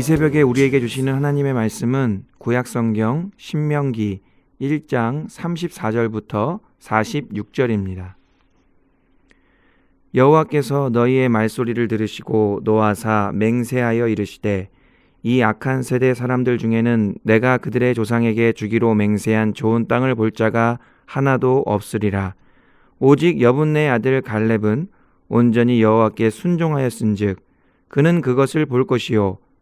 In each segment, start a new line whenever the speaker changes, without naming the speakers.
이 새벽에 우리에게 주시는 하나님의 말씀은 구약성경 신명기 1장 34절부터 46절입니다. 여호와께서 너희의 말소리를 들으시고 노하사 맹세하여 이르시되 이 악한 세대 사람들 중에는 내가 그들의 조상에게 주기로 맹세한 좋은 땅을 볼 자가 하나도 없으리라. 오직 여분네 아들 갈렙은 온전히 여호와께 순종하였은즉 그는 그것을 볼 것이요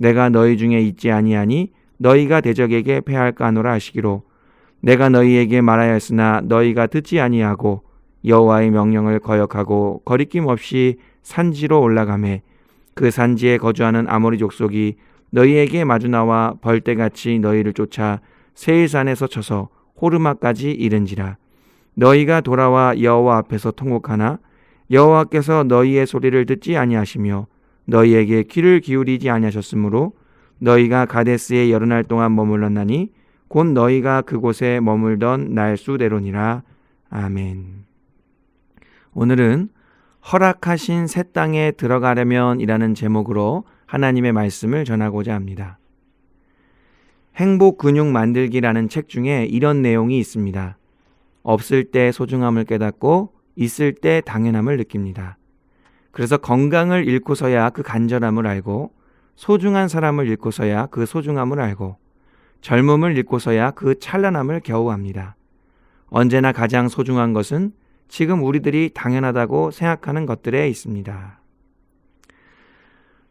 내가 너희 중에 있지 아니하니 너희가 대적에게 패할까 하노라 하시기로. 내가 너희에게 말하였으나 너희가 듣지 아니하고 여호와의 명령을 거역하고 거리낌 없이 산지로 올라가매 그 산지에 거주하는 아모리 족속이 너희에게 마주 나와 벌떼같이 너희를 쫓아 세일산에서 쳐서 호르마까지 이른지라. 너희가 돌아와 여호와 앞에서 통곡하나 여호와께서 너희의 소리를 듣지 아니하시며 너희에게 귀를 기울이지 아니하셨으므로 너희가 가데스에 여러 날 동안 머물렀나니 곧 너희가 그곳에 머물던 날수대로니라 아멘. 오늘은 허락하신 새 땅에 들어가려면이라는 제목으로 하나님의 말씀을 전하고자 합니다. 행복 근육 만들기라는 책 중에 이런 내용이 있습니다. 없을 때 소중함을 깨닫고 있을 때 당연함을 느낍니다. 그래서 건강을 잃고서야 그 간절함을 알고 소중한 사람을 잃고서야 그 소중함을 알고 젊음을 잃고서야 그 찬란함을 겨우 합니다. 언제나 가장 소중한 것은 지금 우리들이 당연하다고 생각하는 것들에 있습니다.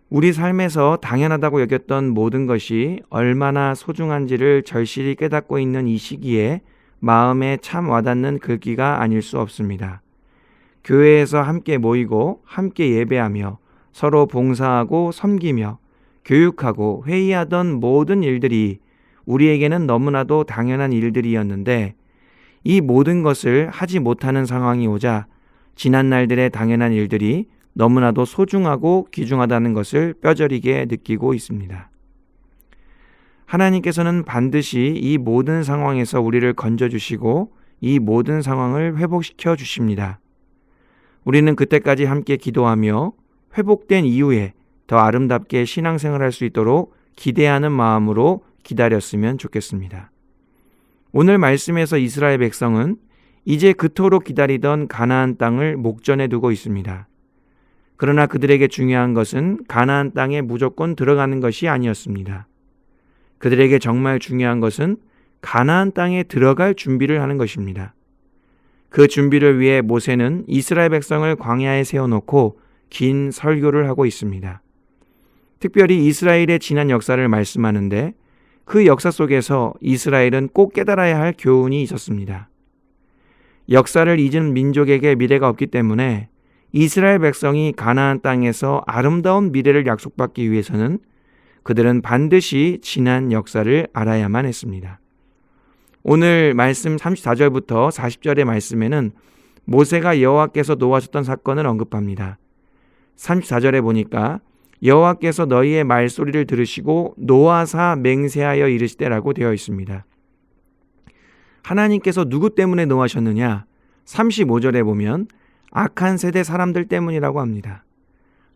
우리 삶에서 당연하다고 여겼던 모든 것이 얼마나 소중한지를 절실히 깨닫고 있는 이 시기에 마음에 참 와닿는 글귀가 아닐 수 없습니다. 교회에서 함께 모이고 함께 예배하며 서로 봉사하고 섬기며 교육하고 회의하던 모든 일들이 우리에게는 너무나도 당연한 일들이었는데 이 모든 것을 하지 못하는 상황이 오자 지난 날들의 당연한 일들이 너무나도 소중하고 귀중하다는 것을 뼈저리게 느끼고 있습니다. 하나님께서는 반드시 이 모든 상황에서 우리를 건져주시고 이 모든 상황을 회복시켜 주십니다. 우리는 그때까지 함께 기도하며 회복된 이후에 더 아름답게 신앙생활 할 수 있도록 기대하는 마음으로 기다렸으면 좋겠습니다. 오늘 말씀에서 이스라엘 백성은 이제 그토록 기다리던 가나안 땅을 목전에 두고 있습니다. 그러나 그들에게 중요한 것은 가나안 땅에 무조건 들어가는 것이 아니었습니다. 그들에게 정말 중요한 것은 가나안 땅에 들어갈 준비를 하는 것입니다. 그 준비를 위해 모세는 이스라엘 백성을 광야에 세워놓고 긴 설교를 하고 있습니다. 특별히 이스라엘의 지난 역사를 말씀하는데 그 역사 속에서 이스라엘은 꼭 깨달아야 할 교훈이 있었습니다. 역사를 잊은 민족에게 미래가 없기 때문에 이스라엘 백성이 가나안 땅에서 아름다운 미래를 약속받기 위해서는 그들은 반드시 지난 역사를 알아야만 했습니다. 오늘 말씀 34절부터 40절의 말씀에는 모세가 여호와께서 노하셨던 사건을 언급합니다. 34절에 보니까 여호와께서 너희의 말소리를 들으시고 노하사 맹세하여 이르시되라고 되어 있습니다. 하나님께서 누구 때문에 노하셨느냐? 35절에 보면 악한 세대 사람들 때문이라고 합니다.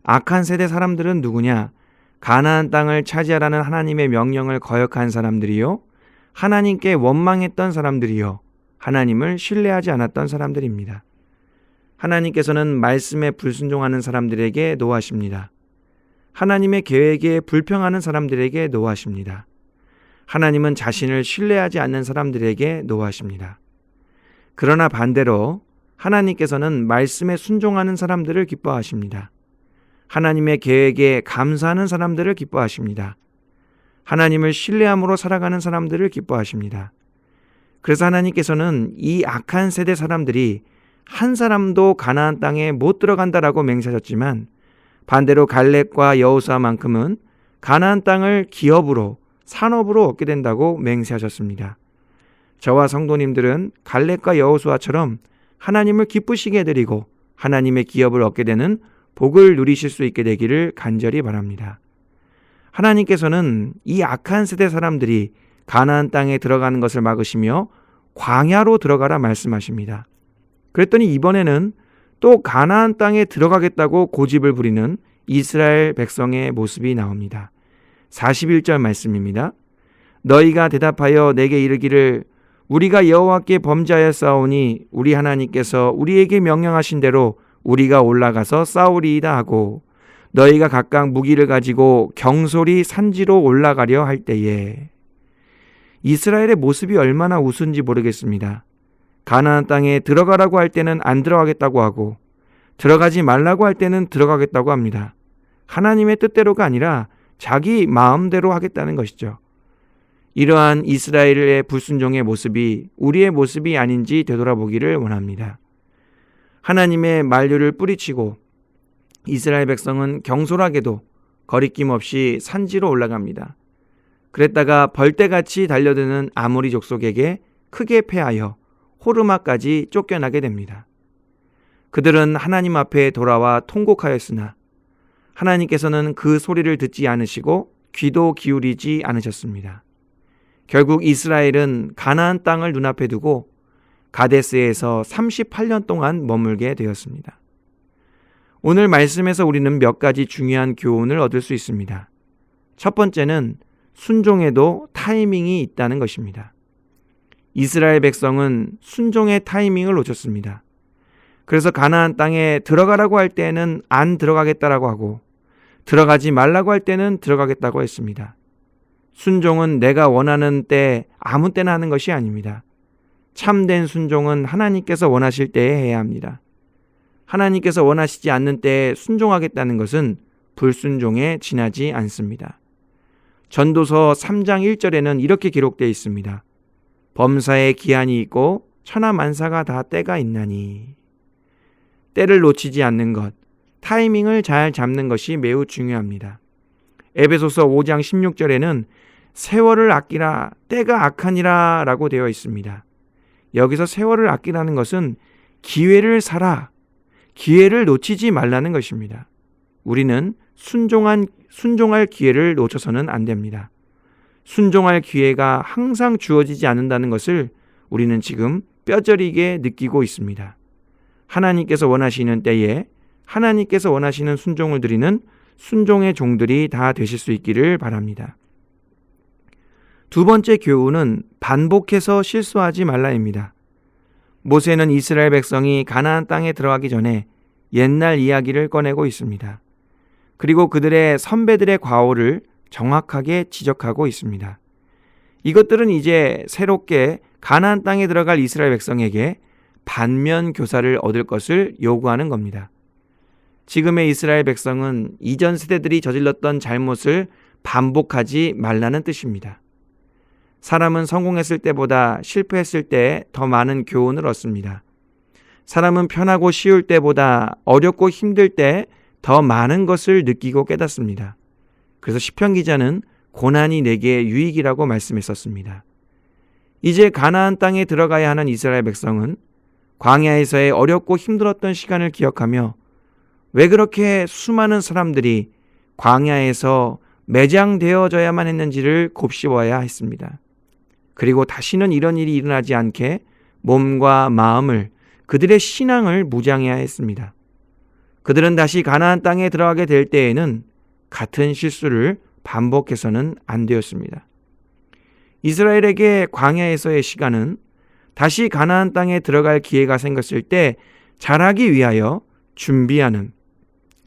악한 세대 사람들은 누구냐? 가나안 땅을 차지하라는 하나님의 명령을 거역한 사람들이요. 하나님께 원망했던 사람들이요. 하나님을 신뢰하지 않았던 사람들입니다. 하나님께서는 말씀에 불순종하는 사람들에게 노하십니다. 하나님의 계획에 불평하는 사람들에게 노하십니다. 하나님은 자신을 신뢰하지 않는 사람들에게 노하십니다. 그러나 반대로 하나님께서는 말씀에 순종하는 사람들을 기뻐하십니다. 하나님의 계획에 감사하는 사람들을 기뻐하십니다. 하나님을 신뢰함으로 살아가는 사람들을 기뻐하십니다. 그래서 하나님께서는 이 악한 세대 사람들이 한 사람도 가나안 땅에 못 들어간다라고 맹세하셨지만 반대로 갈렙과 여호수아만큼은 가나안 땅을 기업으로 산업으로 얻게 된다고 맹세하셨습니다. 저와 성도님들은 갈렙과 여호수아처럼 하나님을 기쁘시게 해드리고 하나님의 기업을 얻게 되는 복을 누리실 수 있게 되기를 간절히 바랍니다. 하나님께서는 이 악한 세대 사람들이 가나안 땅에 들어가는 것을 막으시며 광야로 들어가라 말씀하십니다. 그랬더니 이번에는 또 가나안 땅에 들어가겠다고 고집을 부리는 이스라엘 백성의 모습이 나옵니다. 41절 말씀입니다. 너희가 대답하여 내게 이르기를 우리가 여호와께 범죄하였사오니 우리 하나님께서 우리에게 명령하신 대로 우리가 올라가서 싸우리이다 하고 너희가 각각 무기를 가지고 경솔히 산지로 올라가려 할 때에 이스라엘의 모습이 얼마나 우스운지 모르겠습니다. 가나안 땅에 들어가라고 할 때는 안 들어가겠다고 하고 들어가지 말라고 할 때는 들어가겠다고 합니다. 하나님의 뜻대로가 아니라 자기 마음대로 하겠다는 것이죠. 이러한 이스라엘의 불순종의 모습이 우리의 모습이 아닌지 되돌아보기를 원합니다. 하나님의 만류를 뿌리치고 이스라엘 백성은 경솔하게도 거리낌 없이 산지로 올라갑니다. 그랬다가 벌떼같이 달려드는 아모리 족속에게 크게 패하여 호르마까지 쫓겨나게 됩니다. 그들은 하나님 앞에 돌아와 통곡하였으나 하나님께서는 그 소리를 듣지 않으시고 귀도 기울이지 않으셨습니다. 결국 이스라엘은 가나안 땅을 눈앞에 두고 가데스에서 38년 동안 머물게 되었습니다. 오늘 말씀에서 우리는 몇 가지 중요한 교훈을 얻을 수 있습니다. 첫 번째는 순종에도 타이밍이 있다는 것입니다. 이스라엘 백성은 순종의 타이밍을 놓쳤습니다. 그래서 가나안 땅에 들어가라고 할 때는 안 들어가겠다라고 하고 들어가지 말라고 할 때는 들어가겠다고 했습니다. 순종은 내가 원하는 때 아무 때나 하는 것이 아닙니다. 참된 순종은 하나님께서 원하실 때에 해야 합니다. 하나님께서 원하시지 않는 때에 순종하겠다는 것은 불순종에 지나지 않습니다. 전도서 3장 1절에는 이렇게 기록되어 있습니다. 범사에 기한이 있고 천하 만사가 다 때가 있나니 때를 놓치지 않는 것, 타이밍을 잘 잡는 것이 매우 중요합니다. 에베소서 5장 16절에는 세월을 아끼라 때가 악하니라 라고 되어 있습니다. 여기서 세월을 아끼라는 것은 기회를 사라 기회를 놓치지 말라는 것입니다. 우리는 순종한 순종할 기회를 놓쳐서는 안 됩니다. 순종할 기회가 항상 주어지지 않는다는 것을 우리는 지금 뼈저리게 느끼고 있습니다. 하나님께서 원하시는 때에 하나님께서 원하시는 순종을 드리는 순종의 종들이 다 되실 수 있기를 바랍니다. 두 번째 교훈은 반복해서 실수하지 말라입니다. 모세는 이스라엘 백성이 가나안 땅에 들어가기 전에 옛날 이야기를 꺼내고 있습니다. 그리고 그들의 선배들의 과오를 정확하게 지적하고 있습니다. 이것들은 이제 새롭게 가나안 땅에 들어갈 이스라엘 백성에게 반면 교사를 얻을 것을 요구하는 겁니다. 지금의 이스라엘 백성은 이전 세대들이 저질렀던 잘못을 반복하지 말라는 뜻입니다. 사람은 성공했을 때보다 실패했을 때 더 많은 교훈을 얻습니다. 사람은 편하고 쉬울 때보다 어렵고 힘들 때 더 많은 것을 느끼고 깨닫습니다. 그래서 시편 기자는 고난이 내게 유익이라고 말씀했었습니다. 이제 가나안 땅에 들어가야 하는 이스라엘 백성은 광야에서의 어렵고 힘들었던 시간을 기억하며 왜 그렇게 수많은 사람들이 광야에서 매장되어져야만 했는지를 곱씹어야 했습니다. 그리고 다시는 이런 일이 일어나지 않게 몸과 마음을 그들의 신앙을 무장해야 했습니다. 그들은 다시 가나안 땅에 들어가게 될 때에는 같은 실수를 반복해서는 안 되었습니다. 이스라엘에게 광야에서의 시간은 다시 가나안 땅에 들어갈 기회가 생겼을 때 잘하기 위하여 준비하는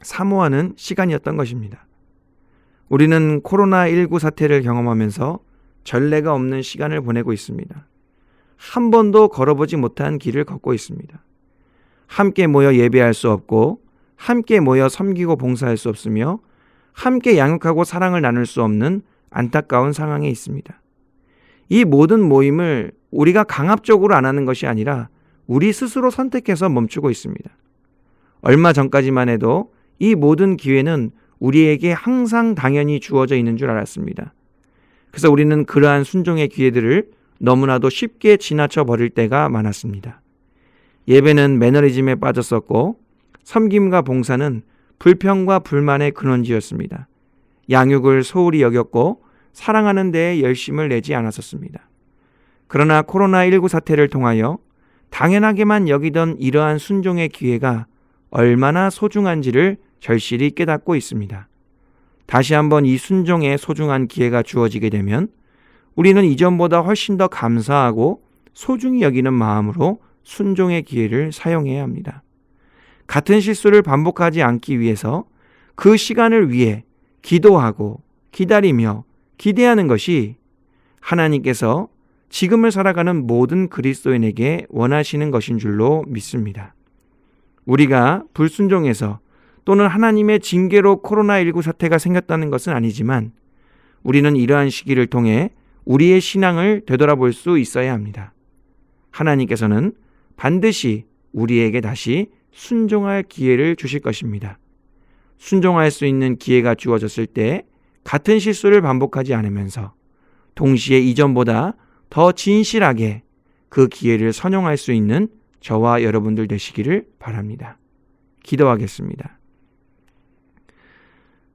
사모하는 시간이었던 것입니다. 우리는 코로나19 사태를 경험하면서 전례가 없는 시간을 보내고 있습니다. 한 번도 걸어보지 못한 길을 걷고 있습니다. 함께 모여 예배할 수 없고, 함께 모여 섬기고 봉사할 수 없으며, 함께 양육하고 사랑을 나눌 수 없는 안타까운 상황에 있습니다. 이 모든 모임을 우리가 강압적으로 안 하는 것이 아니라 우리 스스로 선택해서 멈추고 있습니다. 얼마 전까지만 해도 이 모든 기회는 우리에게 항상 당연히 주어져 있는 줄 알았습니다. 그래서 우리는 그러한 순종의 기회들을 너무나도 쉽게 지나쳐 버릴 때가 많았습니다. 예배는 매너리즘에 빠졌었고 섬김과 봉사는 불평과 불만의 근원지였습니다. 양육을 소홀히 여겼고 사랑하는 데에 열심을 내지 않았었습니다. 그러나 코로나19 사태를 통하여 당연하게만 여기던 이러한 순종의 기회가 얼마나 소중한지를 절실히 깨닫고 있습니다. 다시 한번 이 순종의 소중한 기회가 주어지게 되면 우리는 이전보다 훨씬 더 감사하고 소중히 여기는 마음으로 순종의 기회를 사용해야 합니다. 같은 실수를 반복하지 않기 위해서 그 시간을 위해 기도하고 기다리며 기대하는 것이 하나님께서 지금을 살아가는 모든 그리스도인에게 원하시는 것인 줄로 믿습니다. 우리가 불순종해서 또는 하나님의 징계로 코로나19 사태가 생겼다는 것은 아니지만 우리는 이러한 시기를 통해 우리의 신앙을 되돌아볼 수 있어야 합니다. 하나님께서는 반드시 우리에게 다시 순종할 기회를 주실 것입니다. 순종할 수 있는 기회가 주어졌을 때 같은 실수를 반복하지 않으면서 동시에 이전보다 더 진실하게 그 기회를 선용할 수 있는 저와 여러분들 되시기를 바랍니다. 기도하겠습니다.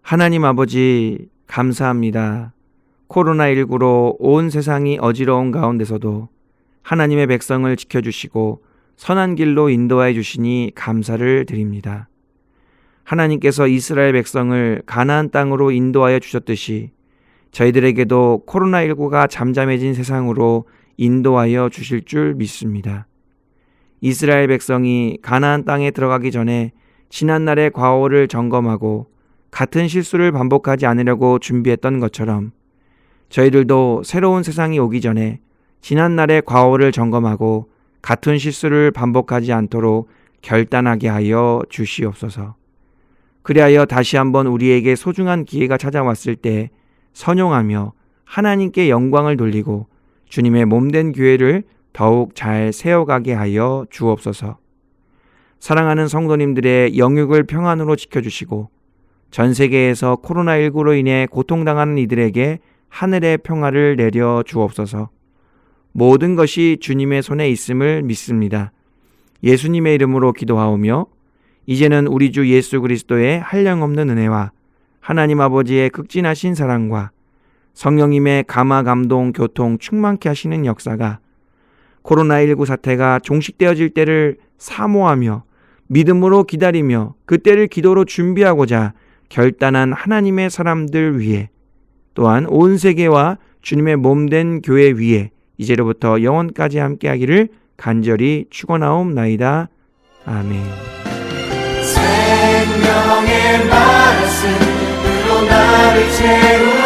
하나님 아버지, 감사합니다. 코로나19로 온 세상이 어지러운 가운데서도 하나님의 백성을 지켜주시고 선한 길로 인도하여 주시니 감사를 드립니다. 하나님께서 이스라엘 백성을 가나안 땅으로 인도하여 주셨듯이 저희들에게도 코로나19가 잠잠해진 세상으로 인도하여 주실 줄 믿습니다. 이스라엘 백성이 가나안 땅에 들어가기 전에 지난날의 과오를 점검하고 같은 실수를 반복하지 않으려고 준비했던 것처럼 저희들도 새로운 세상이 오기 전에 지난날의 과오를 점검하고 같은 실수를 반복하지 않도록 결단하게 하여 주시옵소서. 그리하여 다시 한번 우리에게 소중한 기회가 찾아왔을 때 선용하며 하나님께 영광을 돌리고 주님의 몸된 교회를 더욱 잘 세워가게 하여 주옵소서. 사랑하는 성도님들의 영육을 평안으로 지켜주시고 전 세계에서 코로나19로 인해 고통당하는 이들에게 하늘의 평화를 내려 주옵소서. 모든 것이 주님의 손에 있음을 믿습니다. 예수님의 이름으로 기도하오며 이제는 우리 주 예수 그리스도의 한량없는 은혜와 하나님 아버지의 극진하신 사랑과 성령님의 감화 감동 교통 충만케 하시는 역사가 코로나19 사태가 종식되어질 때를 사모하며 믿음으로 기다리며 그때를 기도로 준비하고자 결단한 하나님의 사람들 위해 또한 온 세계와 주님의 몸 된 교회 위에 이제로부터 영원까지 함께하기를 간절히 축원하옵나이다. 아멘.
생명의 말씀으로 나를 채우